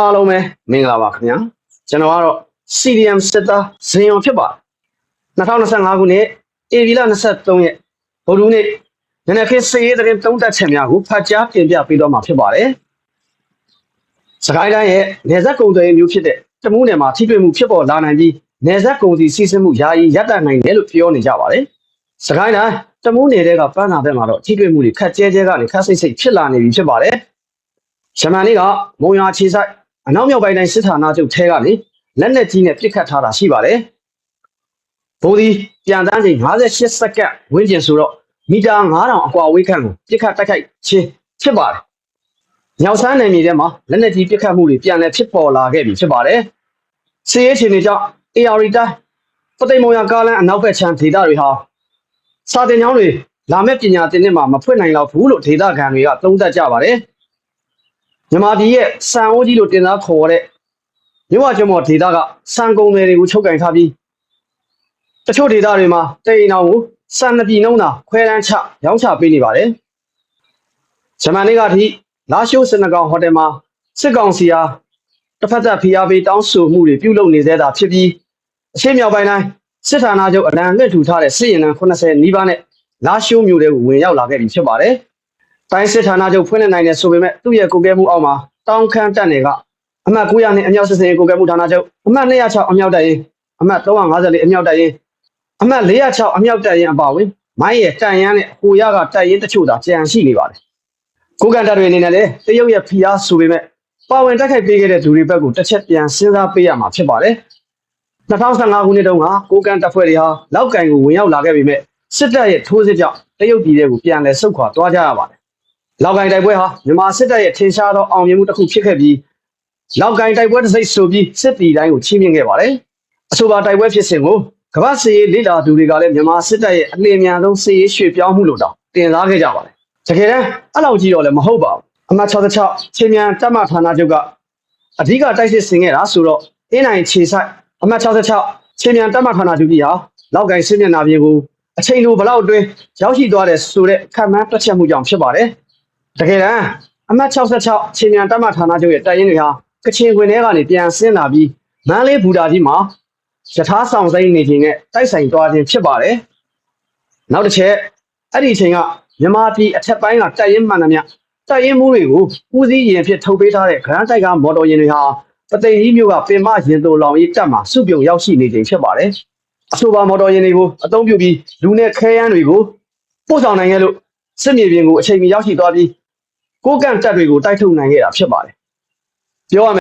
အားလုံးပဲမင်္ဂလာပါခင်ဗျာကျွန်တော်ကတော့ CDM စစ်သားဇင်ယွန်ဖြစ်ပါတယ်2025ခုနှစ်ဧပြီလ23ရက်ဗုဒ္ဓနေ့ညနေခင်းစေရေးသတင်းသုံးသက်ချက်များကိုဖတ်ကြားတင်ပြပေးတော့မှာဖြစ်ပါတယ်စကိုင်းတိုင်းရဲ့နေဆက်ကုံသွေးမျိုးဖြစ်တဲ့တမူးနယ်မှာထိတွေ့မှုဖြစ်ပေါ်လာနိုင်ပြီးနေဆက်ကုံစီစီစစ်မှုယာယီရပ်တန့်နိုင်တယ်လို့ပြောနေကြပါတယ်စကိုင်းတိုင်းတမူးနယ်တဲ့ကပန်းနာဘက်မှာတော့ထိတွေ့မှုတွေခက်ကျဲကျဲကနေခက်စိတ်စိတ်ဖြစ်လာနေပြီဖြစ်ပါတယ်ရမန်လေးကမုံရွာခြေဆိုင် အနောက်မြောက်ပိုင်းတိုင်းစစ်ဌာနချုပ်ထဲကနေလက်နက်ကြီးနဲ့ပစ်ခတ်ထားတာရှိပါတယ်။ဘုံဒီပြန်တန်းချိန်58စက္ကန့်ဝန်းကျင်ဆိုတော့မီတာ9000အကွာအဝေးခန့်ကိုပစ်ခတ်တိုက်ခိုက်ခြင်းဖြစ်ပါတယ်။ညောင်ဆန်းနယ်မြေထဲမှာလက်နက်ကြီးပစ်ခတ်မှုတွေပြန်လည်ဖြစ်ပေါ်လာခဲ့ပြီဖြစ်ပါတယ်။စစ်ရေးအခြေအနေကြောင့် AR တိုင်းပသိမ်မုံရကားလန်းအနောက်ဘက်ခြမ်းဒေသတွေဟာစာတင်ကျောင်းတွေလာမဲ့ပညာသင်နှစ်မှာမဖွင့်နိုင်တော့ဘူးလို့ဒေသခံတွေကသုံးသပ်ကြပါတယ်။ မြန်မာပြည်ရဲ့စံအိုးကြီးလို့တင်စားခေါ်တဲ့မြို့ဝကျွန်းပေါ်ဒေသကစံကုန်တွေတွေကိုချုပ်ကင်ထားပြီးတချို့ဒေသတွေမှာတိန်အောင်ကိုစံနှစ်ပြည်နှုံးသာခွဲတန်းချရောင်းချပေးနေပါတယ်။ဂျမန်နေ့ကထိလာရှိုးစနကောင်ဟိုတယ်မှာစစ်ကောင်စီဟာတစ်ဖက်သက်ဖိအားပေးတောင်းဆိုမှုတွေပြုလုပ်နေသေးတာဖြစ်ပြီးအရှေ့မြောက်ပိုင်းတိုင်းစစ်ဌာနချုပ်အလံလွှင့်ထူထားတဲ့စစ်ရင်တန်း80နီးပါးနဲ့လာရှိုးမြို့တွေကိုဝင်ရောက်လာခဲ့ပြီဖြစ်ပါတယ်။ တိုင်းစစ်ဌာနချုပ်ဖွင့်လှစ်နိုင်တယ်ဆိုပေမဲ့သူ့ရဲ့ကိုကဲမှုအောက်မှာတောင်းခမ်းတက်နေကအမှတ်900နဲ့အမြောက်စစ်စင်ကိုကဲမှုဌာနချုပ်အမှတ်206အမြောက်တက်ရင်အမှတ်354အမြောက်တက်ရင်အမှတ်406အမြောက်တက်ရင်အပါဝင်မိုင်းရဲ့တန်ရန်နဲ့ဟိုရကတက်ရင်တချို့သာကြံရှိနေပါတယ်ကိုကန်တက်တွေအနေနဲ့လည်းတရုတ်ရဲ့ဖီအားဆိုပေမဲ့ပါဝင်တက်ခိုက်ပေးခဲ့တဲ့သူတွေဘက်ကိုတစ်ချက်ပြန်စဉ်းစားပေးရမှာဖြစ်ပါတယ်2015ခုနှစ်တုန်းကကိုကန်တပ်ဖွဲ့တွေဟာလောက်ကင်ကိုဝင်ရောက်လာခဲ့ပေမဲ့စစ်တပ်ရဲ့ထိုးစစ်ကြောင့်တရုတ်ပြည်တွေကိုပြန်လည်ဆုတ်ခွာသွားကြရပါတယ်။ လောက်ကိုင်တိုက်ပွဲဟာမြန်မာစစ်တပ်ရဲ့ထင်ရှားသောအောင်မြင်မှုတစ်ခုဖြစ်ခဲ့ပြီးလောက်ကိုင်တိုက်ပွဲတစ်စိတ်ဆိုပြီးစစ်တီတိုင်းကိုချီးမြှင့်ခဲ့ပါတယ်။အဆိုပါတိုက်ပွဲဖြစ်စဉ်ကိုကမ္ဘာစစ်ရေးလေ့လာသူတွေကလည်းမြန်မာစစ်တပ်ရဲ့အလင်းမြန်ဆုံးစစ်ရေးရွှေ့ပြောင်းမှုလို့တောင်တင်စားခဲ့ကြပါတယ်။တကယ်တမ်းအဲ့လောက်ကြီးတော့လည်းမဟုတ်ပါဘူး။အမှတ်66ချင်းမြန်တပ်မဌာနချုပ်ကအဓိကတိုက်စစ်ဆင်ခဲ့တာဆိုတော့အင်းနိုင်ခြေဆိုင်အမှတ်66ချင်းမြန်တပ်မဌာနချုပ်ကြီးဟာလောက်ကိုင်စစ်မျက်နှာပြင်ကိုအချိန်လိုဘလောက်အတွင်းရောက်ရှိသွားတယ်ဆိုတဲ့ခံမှန်းတွက်ချက်မှုကြောင့်ဖြစ်ပါတယ်။ တကယ်တမ်းအမှတ်66ချင်းမြန်တပ်မဌာနချုပ်ရဲ့တပ်ရင်းတွေဟာကချင်ခွင်ထဲကနေပြန်ဆင်းလာပြီးမန်းလေးဘူတာကြီးမှာယထာဆောင်စိမ့်နေခြင်းနဲ့တိုက်ဆိုင်သွားခြင်းဖြစ်ပါတယ်။နောက်တစ်ချက်အဲ့ဒီအချိန်ကမြန်မာပြည်အထက်ပိုင်းကတပ်ရင်းမှန်သမျှတပ်ရင်းမှုတွေကိုဦးစီးရင်ဖြစ်ထုတ်ပေးထားတဲ့ Grand Tiger မော်တော်ယာဉ်တွေဟာပသိမ်ကြီးမြို့ကပင်မရင်တိုလောင်ရေးတပ်မှာစုပြုံရောက်ရှိနေခြင်းဖြစ်ပါတယ်။အဆိုပါမော်တော်ယာဉ်တွေကိုအသုံးပြုပြီးလူနဲ့ခဲယမ်းတွေကိုပို့ဆောင်နိုင်ခဲ့လို့စစ်မြေပြင်ကိုအချိန်မီရောက်ရှိသွားပြီး ကိုကန့်တပ်တွေကိုတိုက်ထုတ်နိုင်ခဲ့တာဖြစ်ပါတယ်။ပြောရမယ်